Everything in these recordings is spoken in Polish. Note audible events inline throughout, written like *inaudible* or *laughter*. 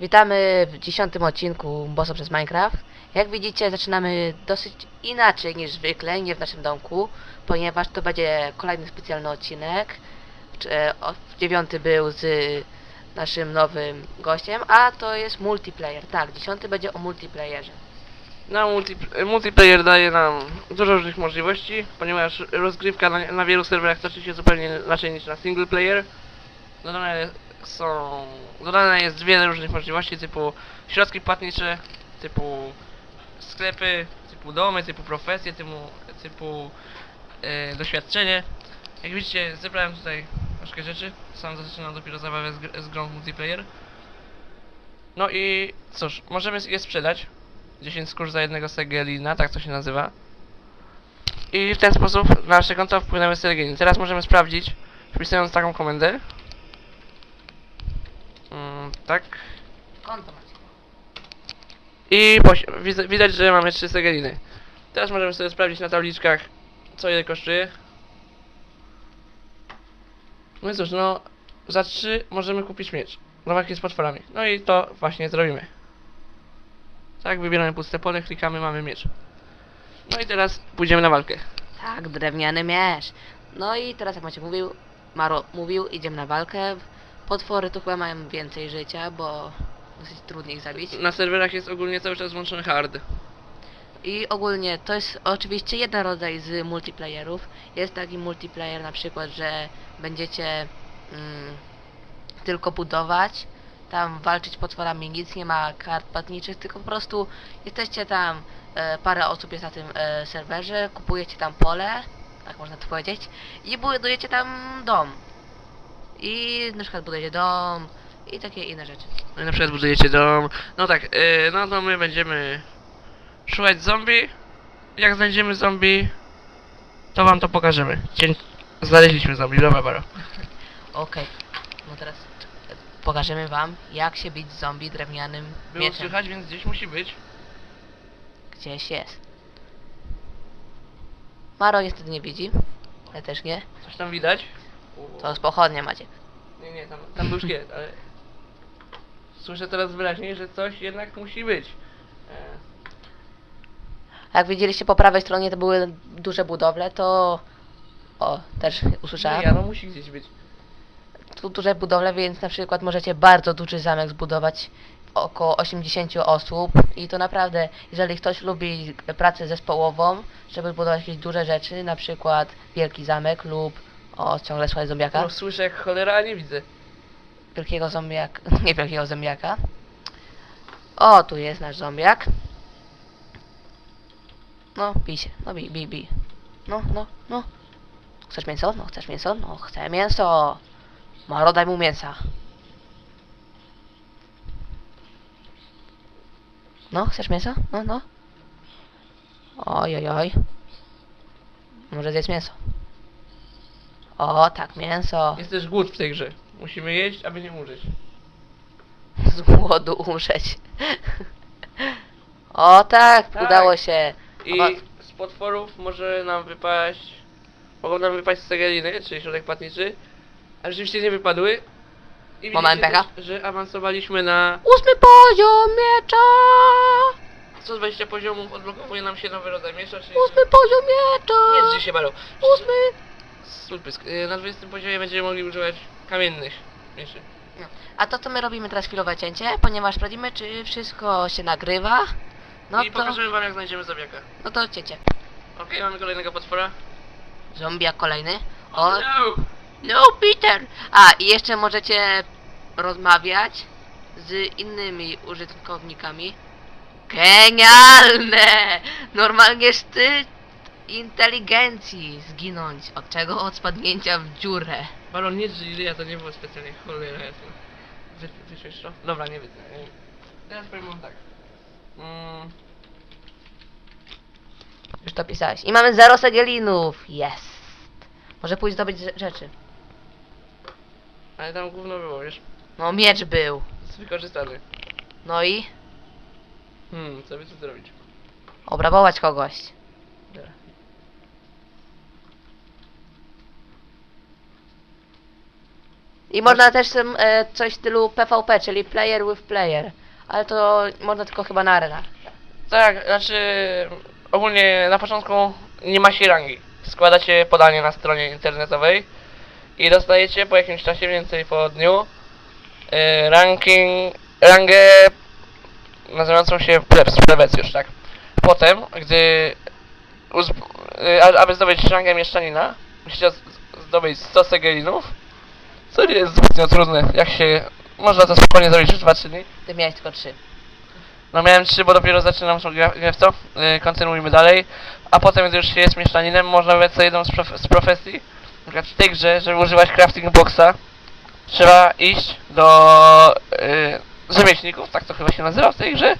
Witamy w dziesiątym odcinku Bosso przez Minecraft. Jak widzicie, zaczynamy dosyć inaczej niż zwykle, nie w naszym domku, ponieważ to będzie kolejny specjalny odcinek. E, Dziewiąty był z naszym nowym gościem, a to jest multiplayer. Tak, dziesiąty będzie o multiplayerze. No, multi, multiplayer daje nam dużo różnych możliwości, ponieważ rozgrywka na, na wielu serwerach toczy się zupełnie inaczej niż na single player. Dodane są, dodane jest wiele różnych możliwości typu środki płatnicze, typu sklepy, typu domy, typu profesje, typu, typu e, doświadczenie. Jak widzicie, zebrałem tutaj troszkę rzeczy. Sam zaczynam dopiero zabawę z, z grą multiplayer. No i cóż, możemy je sprzedać. 10 skór za jednego segelina, tak to się nazywa. I w ten sposób na nasze konto wpłynęły segeliny. Teraz możemy sprawdzić, wpisując taką komendę. Tak. Konto macie. I widzę- widać, że mamy 3 segeliny. Teraz możemy sobie sprawdzić na tabliczkach, co ile kosztuje. No i cóż, no za 3 możemy kupić miecz. Do walki z potworami. No i to właśnie zrobimy. Tak, wybieramy puste pole, klikamy, mamy miecz. No i teraz pójdziemy na walkę. Tak, drewniany miecz. No i teraz jak macie mówił, Maro mówił, idziemy na walkę. Potwory tu chyba mają więcej życia, bo dosyć trudniej ich zabić. Na serwerach jest ogólnie cały czas włączony hard. I ogólnie to jest oczywiście jeden rodzaj z multiplayerów. Jest taki multiplayer na przykład, że będziecie mm, tylko budować, tam walczyć potworami, nic nie ma kart płatniczych, tylko po prostu jesteście tam, e, parę osób jest na tym e, serwerze, kupujecie tam pole, tak można to powiedzieć, i budujecie tam dom. I na przykład budujecie dom i takie inne rzeczy. No i na przykład budujecie dom. No tak, yy, no to my będziemy szukać zombie. Jak znajdziemy zombie, to wam to pokażemy. Cię... Znaleźliśmy zombie, dobra baro. *laughs* Okej, no teraz pokażemy wam, jak się bić zombie drewnianym Było mieczem. słychać, więc gdzieś musi być. Gdzieś jest. Maro niestety nie widzi. Ja też nie. Coś tam widać. To z pochodnia macie. Nie, nie, tam, tam był szkielet, ale... Słyszę teraz wyraźniej, że coś jednak musi być. E, Jak widzieliście po prawej stronie to były duże budowle, to... O, też usłyszałem. ja, no musi gdzieś być. Tu duże budowle, więc na przykład możecie bardzo duży zamek zbudować około 80 osób i to naprawdę, jeżeli ktoś lubi pracę zespołową, żeby budować jakieś duże rzeczy, na przykład wielki zamek lub o, ciągle słuchaj zombiaka, No, słyszę jak cholera, a nie widzę. wielkiego zombiaka, *laughs* nie wielkiego zombiaka. O, tu jest nasz zombiak. No, bij się, no bij, bij, bij. No, no, no. Chcesz mięso? No, chcesz mięso? No, chcę mięso. Maro, daj mu mięsa. No, chcesz mięso? No, no. Oj, oj, oj. Może zjeść mięso. O, tak, mięso. Jest też głód w tej grze. Musimy jeść, aby nie umrzeć. Z głodu umrzeć. O tak, Tak. udało się. I O, z potworów może nam wypaść... Mogą nam wypaść segeliny, czyli środek płatniczy. A rzeczywiście nie wypadły. I widzicie pecha? też, że awansowaliśmy na ósmy poziom miecza! 120 poziomów, odblokowuje nam się nowy rodzaj miecza, czyli... Ósmy poziom miecza! Drży się balu. Ósmy! Y, Na 20 poziomie będziemy mogli używać kamiennych mieczy. A to co my robimy teraz chwilowe cięcie, ponieważ sprawdzimy czy wszystko się nagrywa. No I to, pokażemy wam jak znajdziemy zombiaka. no to cięcie. Okej, mamy kolejnego potwora. Zombiak kolejny. O, no! no Peter! A, i jeszcze możecie rozmawiać z innymi użytkownikami. Genialne! Normalnie sztyt inteligencji zginąć. Od czego? Od spadnięcia w dziurę. Balon nie ja to nie było specjalnie cholera jasna. Wy, to? Dobra, nie widzę. Teraz powiem tak. Mm, Już to pisałeś. I mamy zero segielinów. Jest. Może pójść zdobyć rze- rzeczy. ale tam gówno było, wiesz? No miecz był. Jest wykorzystany. No i Hmm, co by tu zrobić? obrabować kogoś. Dobra. I można też e, coś w stylu PvP, czyli player with player. Ale to można tylko chyba na arenach. Tak, znaczy ogólnie na początku nie ma się rangi. Składacie podanie na stronie internetowej i dostajecie po jakimś czasie, więcej po dniu, e, ranking, rangę nazywającą się plebs, plebecjusz, tak. Potem, gdy e, aby zdobyć rangę mieszczanina, musicie zdobyć 100 segelinów, co nie jest zbytnio trudne, jak się... Można to spokojnie zrobić w 2-3 dni. Ty miałeś tylko trzy. No miałem trzy, bo dopiero zaczynam tą grę grę w to. Yy, kontynuujmy dalej. A potem, gdy już się jest mieszczaninem, można wybrać sobie jedną z, prof z profesji. Na przykład w tej grze, żeby używać crafting boxa, trzeba iść do yy, rzemieślników, tak to chyba się nazywa w tej grze,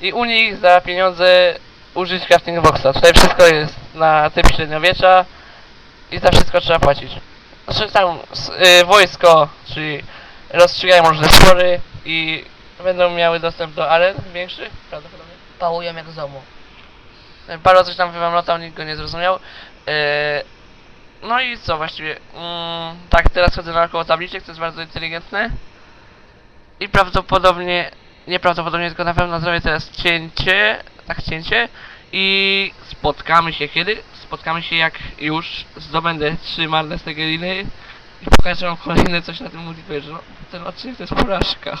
i u nich za pieniądze użyć crafting boxa. Tutaj wszystko jest na typ średniowiecza i za wszystko trzeba płacić. Znaczy tam yy, wojsko, czyli rozstrzygają różne spory i będą miały dostęp do aren większych, prawdopodobnie. Pałują jak z domu. Paweł coś tam wywamlotał, nikt go nie zrozumiał. Yy, no i co właściwie? Mm, tak, teraz chodzę naokoło tabliczek, to jest bardzo inteligentne. I prawdopodobnie, nieprawdopodobnie, tylko na pewno zrobię teraz cięcie, tak cięcie. I spotkamy się kiedy? Spotkamy się jak już zdobędę trzy marne stegeliny i pokażę wam kolejne coś na tym multiplayerze. No, ten odcinek to jest porażka.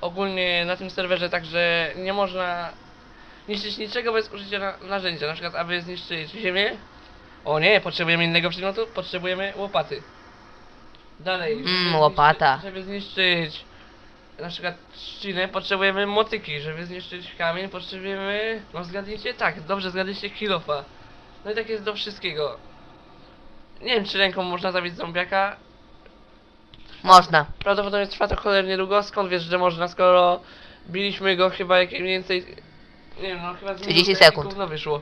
Ogólnie na tym serwerze także nie można niszczyć niczego bez użycia na, narzędzia. Na przykład, aby zniszczyć ziemię. O nie, potrzebujemy innego przedmiotu, potrzebujemy łopaty. Dalej. żeby Mm, zniszczy- łopata. Żeby zniszczyć na przykład trzcinę, potrzebujemy motyki. Żeby zniszczyć kamień, potrzebujemy. No zgadnijcie, tak, dobrze zgadnijcie kilofa. No i tak jest do wszystkiego. Nie wiem, czy ręką można zabić zombiaka. Można. Prawdopodobnie trwa to cholernie długo. Skąd wiesz, że można, skoro biliśmy go chyba jak mniej więcej... Nie wiem, no chyba z 30 minuty sekund. gówno wyszło.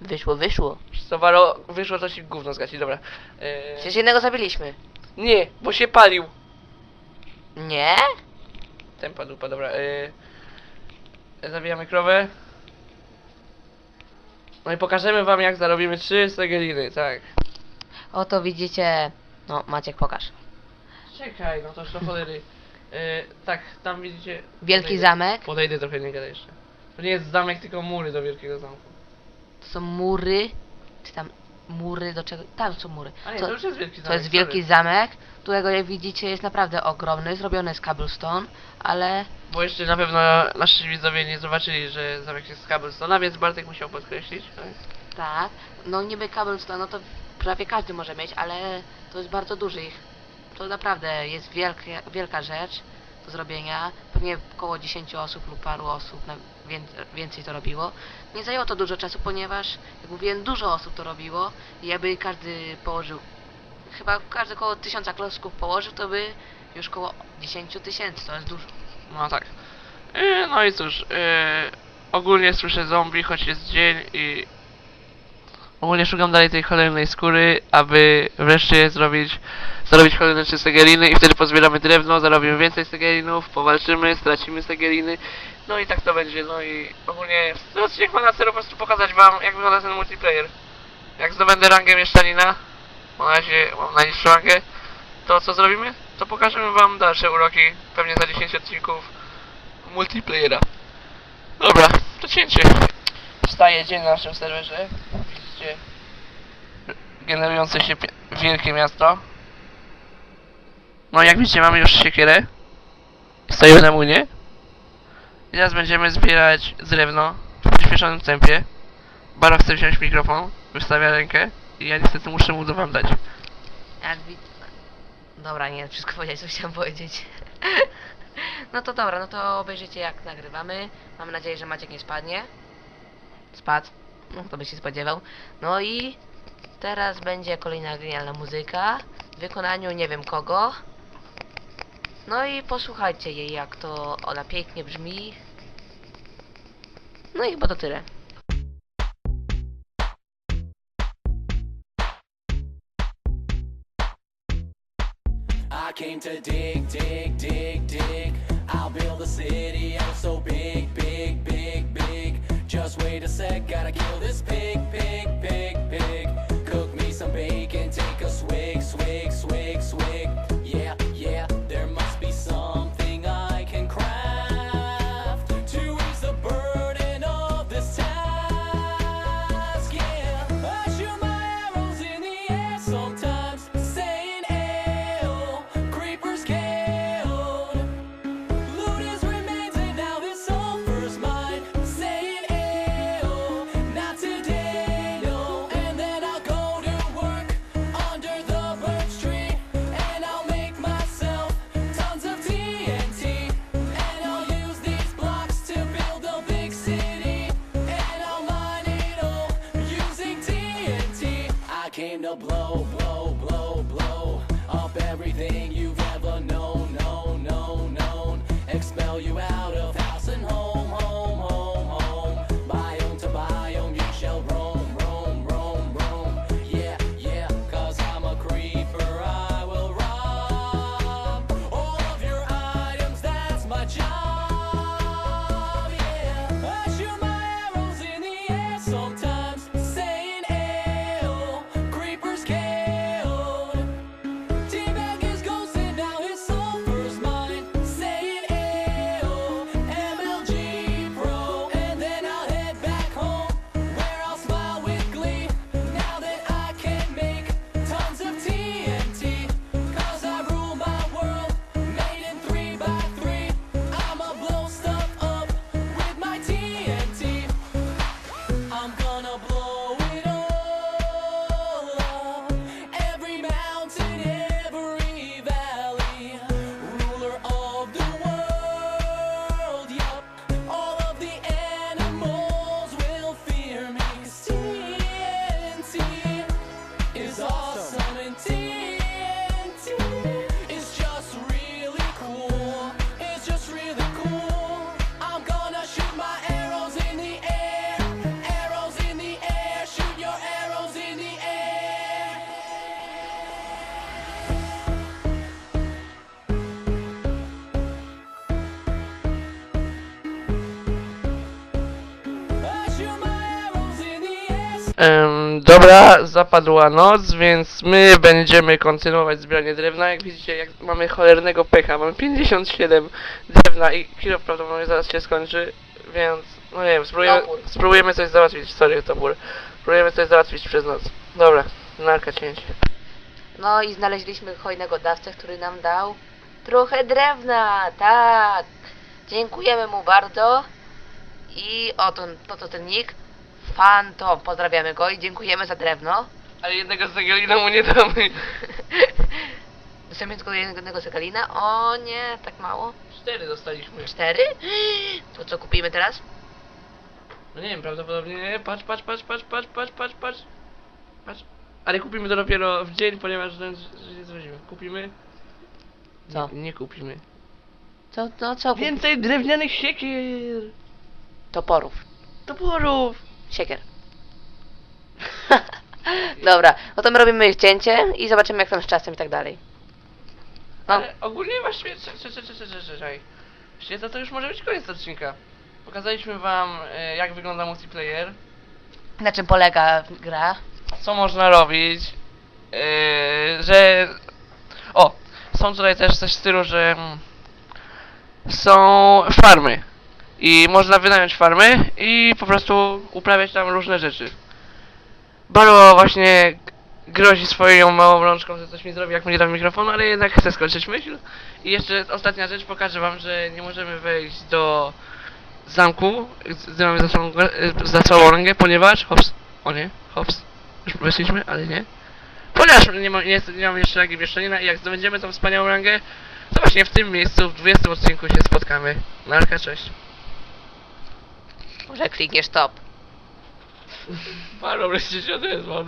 Wyszło, wyszło. Co waro, wyszło to ci gówno zgaci, dobra. Eee, Przecież jednego zabiliśmy. nie, bo się palił. Nie? Tempa dupa, dobra. Eee, zabijamy krowę. No i pokażemy wam jak zarobimy 3 segeliny, tak. Oto widzicie... No, Maciek, pokaż. Czekaj, no to już do cholery. Eee, tak, tam widzicie... Wielki podejdę- zamek. Podejdę trochę, nie gadaj jeszcze. To nie jest zamek, tylko mury do wielkiego zamku. To są mury. Czy tam mury do czego? Tam są mury. A nie, To- już jest wielki zamek. To jest wielki zamek, którego jak widzicie jest naprawdę ogromny, zrobiony z cobblestone, ale Bo jeszcze na pewno nasi widzowie nie zobaczyli, że zamek jest z cobblestone, więc Bartek musiał podkreślić. tak? tak, no niby cobblestone, no to prawie każdy może mieć, ale to jest bardzo duży ich. To naprawdę jest wielkie, wielka rzecz do zrobienia. Pewnie około 10 osób lub paru osób więcej to robiło. Nie zajęło to dużo czasu, ponieważ, jak mówiłem, dużo osób to robiło i jakby każdy położył, chyba każdy około 1000 klocków położył, to by już około 10 tysięcy, to jest dużo. No tak. E, no i cóż, e, ogólnie słyszę zombie, choć jest dzień i ogólnie szukam dalej tej cholernej skóry, aby wreszcie zrobić, zarobić kolejne trzy segeliny i wtedy pozbieramy drewno, zarobimy więcej segelinów, powalczymy, stracimy segeliny, no i tak to będzie, no i ogólnie ten odcinek ma na celu po prostu pokazać wam, jak wygląda ten multiplayer. Jak zdobędę rangę mieszczanina, mam na razie mam najniższą rangę, to co zrobimy? To pokażemy wam dalsze uroki, pewnie za 10 odcinków multiplayera. Dobra, to cięcie. Wstaje dzień na naszym serwerze. Widzicie generujące się wielkie miasto. No jak widzicie mamy już siekierę. Stoimy na młynie. I teraz będziemy zbierać drewno w przyspieszonym tempie. Baro chce wziąć mikrofon, wystawia rękę i ja niestety muszę mu to wam dać. Jak. Dobra, nie, wszystko powiedzieć, co chciałem powiedzieć. no to dobra, no to obejrzyjcie jak nagrywamy. Mam nadzieję, że Maciek nie spadnie. Spadł. No, kto by się spodziewał. No i teraz będzie kolejna genialna muzyka. W wykonaniu nie wiem kogo. No i posłuchajcie jej, jak to ona pięknie brzmi. No i chyba to tyle. I came to dig, dig, dig, dig. I'll build a city oh so big, big, big, big. Just wait a sec, gotta kill this pig, pig, pig, pig. Blow, dobra, zapadła noc, więc my będziemy kontynuować zbieranie drewna. Jak widzicie, jak mamy cholernego pecha, mamy 57 drewna i kilo prawdopodobnie zaraz się skończy, więc no nie wiem, spróbujemy, spróbujemy coś załatwić, sorry topór, spróbujemy coś załatwić przez noc. Dobra, narka cięcie. No i znaleźliśmy hojnego dawcę, który nam dał trochę drewna, tak. Dziękujemy mu bardzo. I oto, to, to ten nick. Fantom, pozdrawiamy go i dziękujemy za drewno. Ale jednego segalina mu nie damy. *laughs* Dostajemy tylko jednego segalina? O nie, tak mało. Cztery dostaliśmy. Cztery? *gasps* To co kupimy teraz? No nie wiem, prawdopodobnie nie. Patrz, patrz, patrz, patrz, patrz, patrz, patrz, patrz. Patrz. Ale kupimy to dopiero w dzień, ponieważ ten się. Kupimy. Co? Nie, nie kupimy. Co, no co? Więcej drewnianych siekier! Toporów. Toporów! Siekier. *laughs* Dobra, no to my robimy cięcie i zobaczymy jak tam z czasem i tak dalej. No, Ale ogólnie właściwie, czekaj. Właściwie to, to już może być koniec odcinka. Pokazaliśmy wam, e, jak wygląda multiplayer, na czym polega gra? co można robić, e, że... O! Są tutaj też coś w stylu, że... mm, Są farmy. I można wynająć farmy i po prostu uprawiać tam różne rzeczy. Baro właśnie grozi swoją małą rączką, że coś mi zrobi, jak mu nie dam mikrofonu, ale jednak chcę skończyć myśl. I jeszcze ostatnia rzecz, pokażę wam, że nie możemy wejść do zamku, gdy mamy za sobą, e, rangę, ponieważ... Hops, o nie, hops, już weszliśmy, ale nie. Ponieważ nie, ma, nie, nie mamy jeszcze rangi mieszczanina i jak zdobędziemy tą wspaniałą rangę, to właśnie w tym miejscu, w 20 odcinku się spotkamy. Narka, cześć. Może klikniesz stop. Baro wreszcie się odezwał.